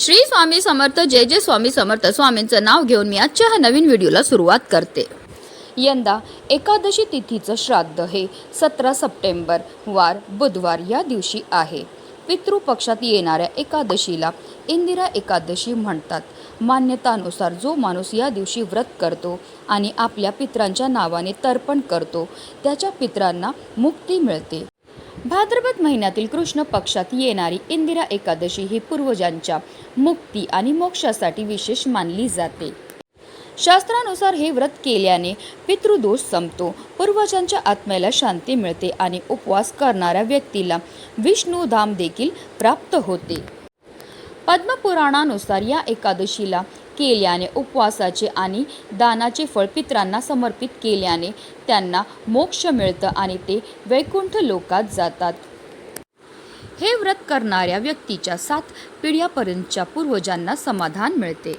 श्री स्वामी समर्थ जय जय स्वामी समर्थ. स्वामींचं नाव घेऊन मी आजच्या ह्या नवीन व्हिडिओला सुरुवात करते. यंदा एकादशी तिथीचं श्राद्ध हे सतरा सप्टेंबर वार बुधवार या दिवशी आहे. पितृपक्षात येणाऱ्या एकादशीला इंदिरा एकादशी म्हणतात. मान्यतानुसार जो माणूस या दिवशी व्रत करतो आणि आपल्या पित्रांच्या नावाने तर्पण करतो त्याच्या पित्रांना मुक्ती मिळते. भाद्रपद महिन्यातील कृष्ण पक्षात येणारी इंदिरा एकादशी ही पूर्वजांच्या मुक्ती आणि मोक्षासाठी विशेष मानली जाते. शास्त्रानुसार हे व्रत केल्याने पितृदोष संपतो. पूर्वजांच्या आत्म्याला शांती मिळते आणि उपवास करणाऱ्या व्यक्तीला विष्णुधाम देखील प्राप्त होते. पद्मपुराणानुसार या एकादशीला केल्याने उपवासाचे आणि दानाचे फळ पित्रांना समर्पित केल्याने त्यांना मोक्ष मिळतं आणि ते वैकुंठ लोकात जातात. हे व्रत करणाऱ्या व्यक्तीच्या सात पिढ्यापर्यंतच्या पूर्वजांना समाधान मिळते.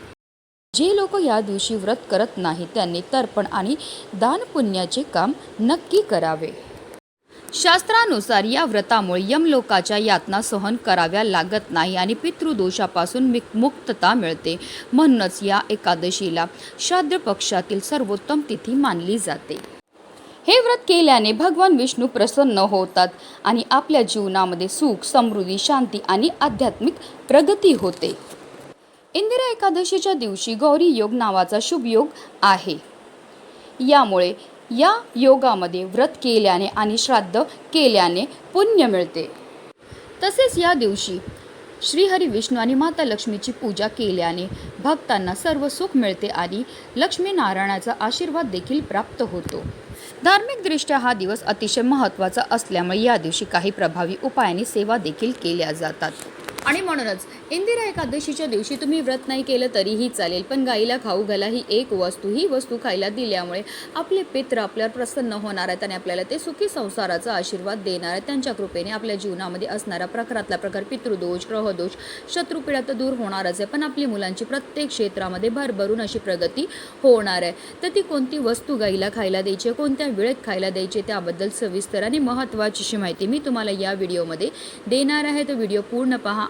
जे लोक या दिवशी व्रत करत नाही त्यांनी तर्पण आणि दानपुण्याचे काम नक्की करावे. शास्त्रानुसार या व्रतामुळे यमलोकाच्या यातना सहन कराव्या लागत नाही आणि पितृदोषापासून मुक्तता मिळते म्हणूनच या एकादशीला श्राद्ध पक्षातील सर्वोत्तम तिथी मानली जाते. हे व्रत केल्याने भगवान विष्णू प्रसन्न होतात आणि आपल्या जीवनामध्ये सुख समृद्धी शांती आणि आध्यात्मिक प्रगती होते. इंदिरा एकादशीच्या दिवशी गौरी योग नावाचा शुभ योग आहे. यामुळे या योगामध्ये व्रत केल्याने आणि श्राद्ध केल्याने पुण्य मिळते. तसेच या दिवशी श्रीहरी विष्णू आणि माता लक्ष्मीची पूजा केल्याने भक्तांना सर्व सुख मिळते आणि लक्ष्मीनारायणाचा आशीर्वाद देखील प्राप्त होतो. धार्मिकदृष्ट्या हा दिवस अतिशय महत्त्वाचा असल्यामुळे या दिवशी काही प्रभावी उपायाने सेवा देखील केल्या जातात. आणि म्हणूनच इंदिरा एकादशीच्या दिवशी तुम्ही व्रत नाही केलं तरीही चालेल पण गाईला खाऊ घाला ही एक वस्तू. ही वस्तू खायला दिल्यामुळे आपले पित्र आपल्यावर प्रसन्न होणार आहेत आणि आपल्याला ते सुखी संसाराचा आशीर्वाद देणार आहेत. त्यांच्या कृपेने आपल्या जीवनामध्ये असणारा प्रकारातला प्रकार पितृदोष ग्रहदोष शत्रुपिडा तर दूर होणारच आहे पण आपली मुलांची प्रत्येक क्षेत्रामध्ये भरभरून अशी प्रगती होणार आहे. तर ती कोणती वस्तू गाईला खायला द्यायची आहे, कोणत्या वेळेत खायला द्यायची त्याबद्दल सविस्तर आणि महत्त्वाची अशी माहिती मी तुम्हाला या व्हिडिओमध्ये देणार आहे. तो व्हिडिओ पूर्ण पहा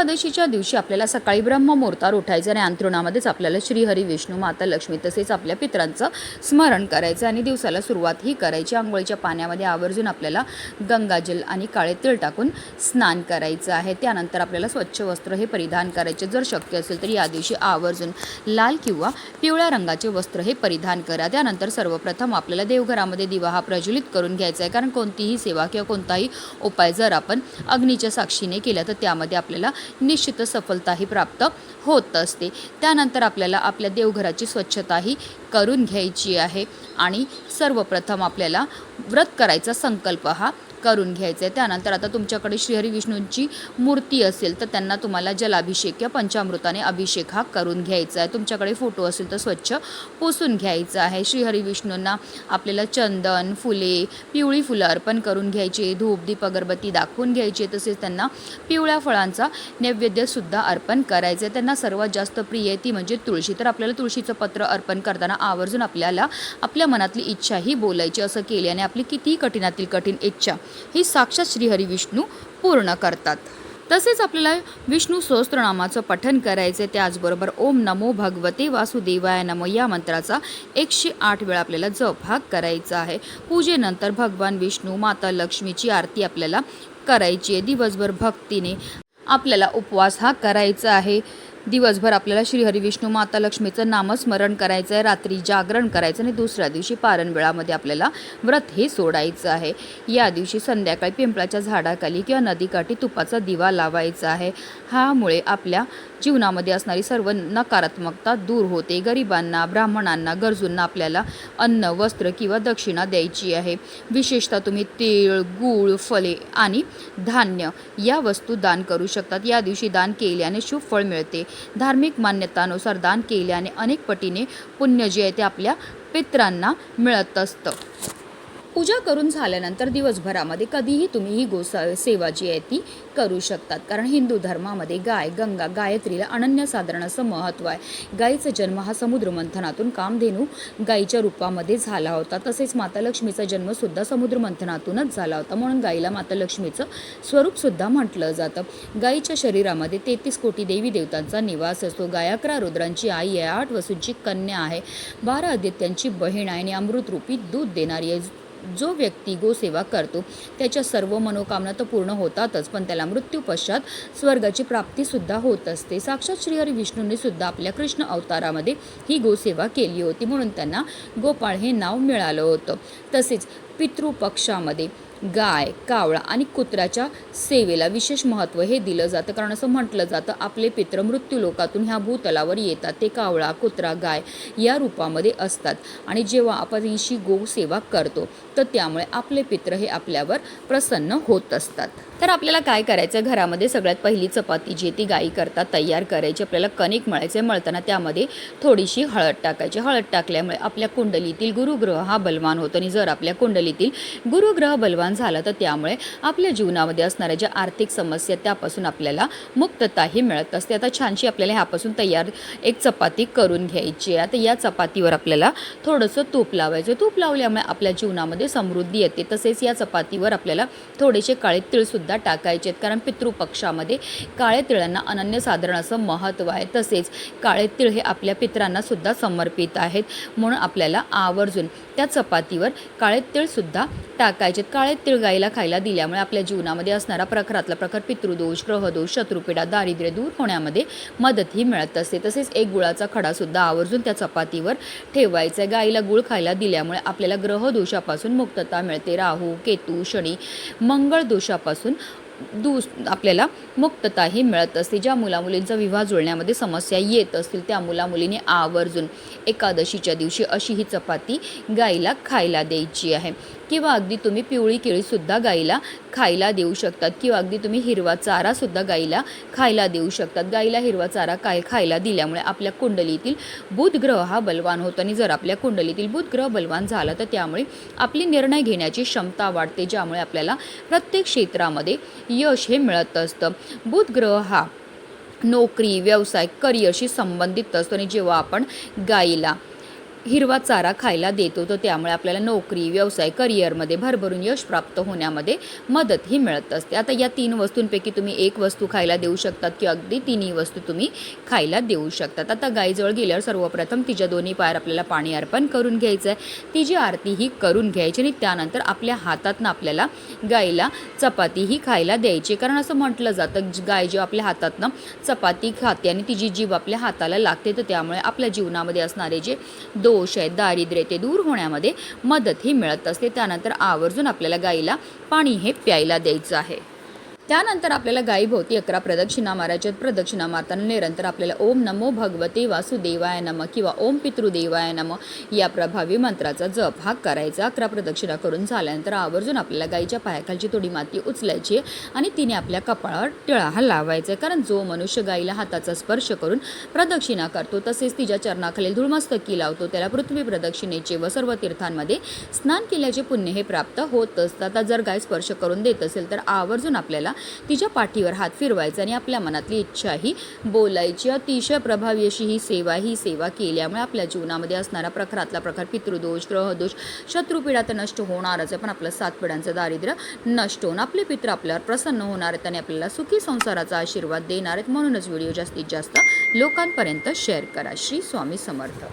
एकादशीच्या दिवशी आपल्याला सकाळी ब्रह्ममुहूर्तावर उठायचं आणि अंतरुणामध्येच आपल्याला श्रीहरी विष्णू माता लक्ष्मी तसेच आपल्या पित्रांचं स्मरण करायचं आणि दिवसाला सुरुवात ही करायची. आंघोळीच्या पाण्यामध्ये आवर्जून आपल्याला गंगाजल आणि काळे तीळ टाकून स्नान करायचं आहे. त्यानंतर आपल्याला स्वच्छ वस्त्र हे परिधान करायचे. जर शक्य असेल तर या दिवशी आवर्जून लाल किंवा पिवळ्या रंगाचे वस्त्र हे परिधान करा. त्यानंतर सर्वप्रथम आपल्याला देवघरामध्ये दिवा हा प्रज्वलित करून घ्यायचा आहे. कारण कोणतीही सेवा किंवा कोणताही उपाय जर आपण अग्नीच्या साक्षीने केला तर त्यामध्ये आपल्याला निश्चित सफलताही प्राप्त होत असते. त्यानंतर आपल्याला आपल्या देवघराची स्वच्छताही करून घ्यायची आहे. आणि सर्वप्रथम आपल्याला व्रत करायचा संकल्प हा करून घ्यायचं. आहे त्यानंतर आता तुमच्याकडे श्रीहरी विष्णूंची मूर्ती असेल तर त्यांना तुम्हाला जलाभिषेक किंवा पंचामृताने अभिषेक हा करून घ्यायचा आहे. तुमच्याकडे फोटो असेल तर स्वच्छ पुसून घ्यायचा आहे. श्रीहरी विष्णूंना आपल्याला चंदन फुले पिवळी फुलं अर्पण करून घ्यायची धूप दीप अगरबत्ती दाखवून घ्यायची तसेच त्यांना पिवळ्या फळांचा नैवेद्यसुद्धा अर्पण करायचं. आहे त्यांना सर्वात जास्त प्रिय आहे ती म्हणजे तुळशी. तर आपल्याला तुळशीचं पत्र अर्पण करताना आवर्जून आपल्याला आपल्या मनातली इच्छा ही बोलायची. असं केल्याने आपली कितीही कठीणातील कठीण इच्छा ही साक्षात श्रीहरी विष्णू पूर्ण करतात. तसेच आपल्याला विष्णू सहस्त्रनामाचं पठन करायचं आहे त्याचबरोबर ओम नमो भगवते वासुदेवाय नमो या मंत्राचा एकशे आठ वेळा आपल्याला जप हा करायचा आहे. पूजेनंतर भगवान विष्णू माता लक्ष्मीची आरती आपल्याला करायची आहे. दिवसभर भक्तीने आपल्याला उपवास हा करायचा आहे. दिवसभर आपल्याला श्रीहरी विष्णू माता लक्ष्मीचं नामस्मरण करायचं आहे रात्री जागरण करायचं आणि दुसऱ्या दिवशी पारण वेळामध्ये आपल्याला व्रत हे सोडायचं आहे. या दिवशी संध्याकाळी पिंपळाच्या झाडाखाली किंवा नदीकाठी तुपाचा दिवा लावायचा आहे. ह्यामुळे आपल्या जीवनामध्ये असणारी सर्व नकारात्मकता दूर होते. गरिबांना ब्राह्मणांना गरजूंना आपल्याला अन्न वस्त्र किंवा दक्षिणा द्यायची आहे. विशेषतः तुम्ही तीळ गूळ फले आणि धान्य या वस्तू दान करू शकतात. या दिवशी दान केल्याने शुभ फळ मिळते. धार्मिक मान्यतानुसार दान केल्याने अनेक पटीने पुण्य जे आहे ते आपल्या पित्रांना मिळत असतं. पूजा करून झाल्यानंतर दिवसभरामध्ये कधीही तुम्ही ही गो सेवा जी आहे ती करू शकतात. कारण हिंदू धर्मामध्ये गाय गंगा गायत्रीला अनन्यसाधारण असं महत्त्व आहे. गायीचा जन्म हा समुद्र मंथनातून कामधेनू गायीच्या रूपामध्ये झाला होता. तसेच माता लक्ष्मीचा जन्मसुद्धा समुद्र मंथनातूनच झाला होता. म्हणून गायीला माता लक्ष्मीचं स्वरूपसुद्धा म्हटलं जातं. गायीच्या शरीरामध्ये तेहतीस कोटी देवी देवतांचा निवास असतो. गाय अकरा रुद्रांची आई आहे. आठ वसूंची कन्या आहे. बारा आदित्यांची बहीण आहे आणि अमृतरूपी दूध देणारी आहे. जो व्यक्ती गोसेवा करतो त्याच्या सर्व मनोकामना तर पूर्ण होतातच पण त्याला मृत्यू पश्चात स्वर्गाची प्राप्तीसुद्धा होत असते. साक्षात श्रीहरी विष्णूंनी सुद्धा आपल्या कृष्ण अवतारामध्ये ही गोसेवा केली होती म्हणून त्यांना गोपाळ हे नाव मिळालं होतं. तसेच पितृपक्षामध्ये गाय कावळा आणि कुत्र्याच्या सेवेला विशेष महत्त्व हे दिलं जातं. कारण असं म्हटलं जातं आपले पित्र मृत्यूलोकातून ह्या भूतलावर येतात. ते कावळा कुत्रा गाय या रूपामध्ये असतात. आणि जेव्हा आपण हिशी गोसेवा करतो तर त्यामुळे आपले पित्र हे आपल्यावर प्रसन्न होत असतात. तर आपल्याला काय करायचं? घरामध्ये सगळ्यात पहिली चपाती जी ती गाई करता तयार करायची. आपल्याला कणिक मळायचे मळताना त्यामध्ये थोडीशी हळद टाकायची. हळद टाकल्यामुळे आपल्या कुंडलीतील गुरुग्रह हा बलवान होतो. आणि जर आपल्या कुंडलीतील गुरुग्रह बलवान झाला तर त्यामुळे आपल्या जीवनामध्ये असणाऱ्या ज्या आर्थिक समस्या त्यापासून आपल्याला मुक्तताही मिळत असते. आता छानशी आपल्याला ह्यापासून तयार एक चपाती करून घ्यायची आहे. आता या चपातीवर आपल्याला थोडंसं तूप लावायचं तूप लावल्यामुळे आपल्या जीवनामध्ये समृद्धी येते. तसेच या चपातीवर आपल्याला थोडेसे काळे तिळसुद्धा टाकायचे आहेत. कारण पितृपक्षामध्ये काळे तिळांना अनन्यसाधारण असं महत्त्व आहे. तसेच काळे तिळ हे आपल्या पित्रांनासुद्धा समर्पित आहेत. म्हणून आपल्याला आवर्जून त्या चपातीवर काळे तिळसुद्धा टाकायचे आहेत. काळे तिळगाईला खायला दिल्यामुळे आपल्या जीवनामध्ये असणारा प्रखरातला प्रखर पितृदोष ग्रहदोष शत्रुपीडा दारिद्र्य दूर होण्यामध्ये मदतही मिळत असते. तसेच एक गुळाचा खडासुद्धा आवर्जून त्या चपातीवर ठेवायचा आहे. गाईला गुळ खायला दिल्यामुळे आपल्याला ग्रहदोषापासून मुक्तता मिळते. राहू केतू शनी मंगळ दोषापासून दूस आपल्याला मुक्तताही मिळत असते. ज्या मुलामुलींचा विवाह जुळण्यामध्ये समस्या येत असतील त्या मुलामुलीने आवर्जून एकादशीच्या दिवशी अशी ही चपाती गाईला खायला द्यायची आहे. किंवा अगदी तुम्ही पिवळी केळीसुद्धा गाईला खायला देऊ शकतात. किंवा अगदी तुम्ही हिरवा चारासुद्धा गाईला खायला देऊ शकतात. गाईला हिरवा चारा काय खायला दिल्यामुळे आपल्या कुंडलीतील बुधग्रह हा बलवान होतो. आणि जर आपल्या कुंडलीतील बुधग्रह बलवान झाला तर त्यामुळे आपली निर्णय घेण्याची क्षमता वाढते ज्यामुळे आपल्याला प्रत्येक क्षेत्रामध्ये यश हे मिळत असतं. बुध ग्रह हा नोकरी व्यवसाय करिअरशी संबंधित असतो आणि जेव्हा आपण गायीला हिरवा चारा खायला देतो तर त्यामुळे आपल्याला नोकरी व्यवसाय करिअरमध्ये भरभरून यश प्राप्त होण्यामध्ये मदत ही मिळत असते. आता या तीन वस्तूंपैकी तुम्ही एक वस्तू खायला देऊ शकतात किंवा अगदी तिन्ही वस्तू तुम्ही खायला देऊ शकतात. आता गाईजवळ गेल्यावर सर्वप्रथम तिच्या दोन्ही पायावर आपल्याला पाणी अर्पण करून घ्यायचं आहे तिची आरती ही करून घ्यायची आणि त्यानंतर आपल्या हातातनं आपल्याला गाईला चपाती ही खायला द्यायची. कारण असं म्हटलं जातं गाय जेव्हा आपल्या हातातनं चपाती खाते आणि तिची जीभ आपल्या हाताला लागते. तर त्यामुळे आपल्या जीवनामध्ये असणारे जे दोष आहेत दारिद्र्य ते दूर होण्यामध्ये मदतही मिळत असते. त्यानंतर आवर्जून आपल्याला गाईला पाणी हे प्यायला द्यायचं आहे. त्यानंतर आपल्याला गायीभोवती अकरा प्रदक्षिणा मारायच्या प्रदक्षिणा मारताना निरंतर आपल्याला ओम नमो भगवते वासुदेवाय नम किंवा ओम पितृदेवाय नम या प्रभावी मंत्राचा जप हा करायचा. अकरा प्रदक्षिणा करून झाल्यानंतर आवर्जून आपल्याला गाईच्या पायाखालची थोडी माती उचलायची आणि तिने आपल्या कपाळावर टिळा हा लावायचा. आहे कारण जो मनुष्य गाईला हाताचा स्पर्श करून प्रदक्षिणा करतो तसेच तिच्या चरणाखालील धुळमस्तकी लावतो. त्याला पृथ्वी प्रदक्षिणेचे व सर्व तीर्थांमध्ये स्नान केल्याचे पुण्य हे प्राप्त होत असतात आता जर गाय स्पर्श करून देत असेल तर आवर्जून आपल्याला तिच्या पाठीवर हात फिरवायचा आणि आपल्या मनातली इच्छा ही बोलायची. अतिशय प्रभावी अशी ही सेवा ही सेवा केल्यामुळे आपल्या जीवनामध्ये असणारा प्रखरातला प्रखर पितृदोष ग्रहदोष शत्रुपीडा तर नष्ट होणारच आहे पण आपलं सात पिढ्यांचं दारिद्र्य नष्ट होऊन आपले पित्र आपल्यावर प्रसन्न होणार आहेत आणि आपल्याला सुखी संसाराचा आशीर्वाद देणार आहेत. म्हणूनच व्हिडिओ जास्तीत जास्त लोकांपर्यंत शेअर करा. श्री स्वामी समर्थ.